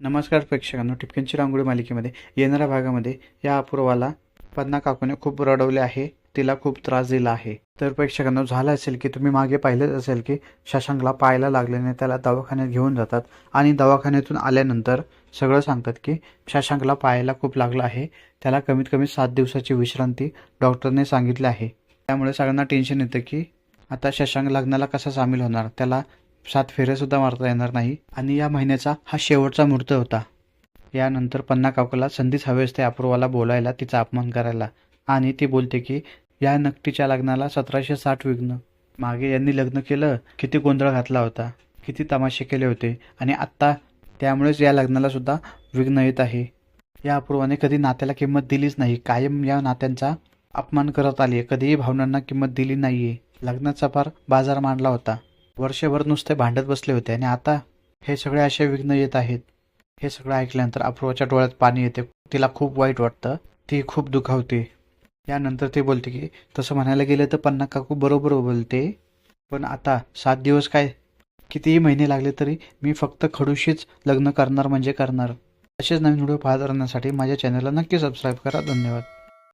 नमस्कार प्रेक्षकांनो टिपक्यांची रांगोळी मालिकेमध्ये येणाऱ्या भागामध्ये या अपूर्वाला पद्मा काकूने खूप रडवले आहे तिला खूप त्रास दिला आहे. तर प्रेक्षकांना झालं असेल की तुम्ही मागे पाहिलंच असेल की शशांकला पाहायला लागल्याने त्याला दवाखान्यात घेऊन जातात आणि दवाखान्यातून आल्यानंतर सगळं सांगतात की शशांकला पाहायला खूप लागलं आहे त्याला कमीत कमी सात दिवसाची विश्रांती डॉक्टरने सांगितली आहे. त्यामुळे सगळ्यांना टेन्शन येतं की आता शशांक लग्नाला कसा सामील होणार त्याला सात फेऱ्यासुद्धा मारता येणार नाही. आणि या महिन्याचा हा शेवटचा मुहूर्त होता. यानंतर पन्ना काकूला संधीच हवी असते अपूर्वाला बोलायला तिचा अपमान करायला. आणि ती बोलते की या नकटीच्या लग्नाला सतराशे साठ विघ्न. मागे यांनी लग्न केलं किती गोंधळ घातला होता. किती तमाशे केले होते. आणि आत्ता त्यामुळेच या लग्नाला सुद्धा विघ्न येत आहे. या अपूर्वाने कधी नात्याला किंमत दिलीच नाही. कायम या नात्यांचा अपमान करत आली आहे कधीही भावनांना किंमत दिली नाहीये. लग्नाचा फार बाजार मांडला होता. वर्षभर नुसते भांडत बसले होते आणि आता हे सगळे असे विघ्न येत आहेत. हे सगळं ऐकल्यानंतर अपूर्वाच्या डोळ्यात पाणी येते. तिला खूप वाईट वाटतं. ती खूप दुखावते. यानंतर ती बोलते की तसं म्हणायला गेलं तर पन्ना काकू बरोबर बोलते. पण आता सात दिवस काय? कितीही महिने लागले तरी मी फक्त खडूशीच लग्न करणार म्हणजे करणार. असेच नवीन व्हिडिओ पाहत राहण्यासाठी माझ्या चॅनलला नक्की सबस्क्राईब करा. धन्यवाद.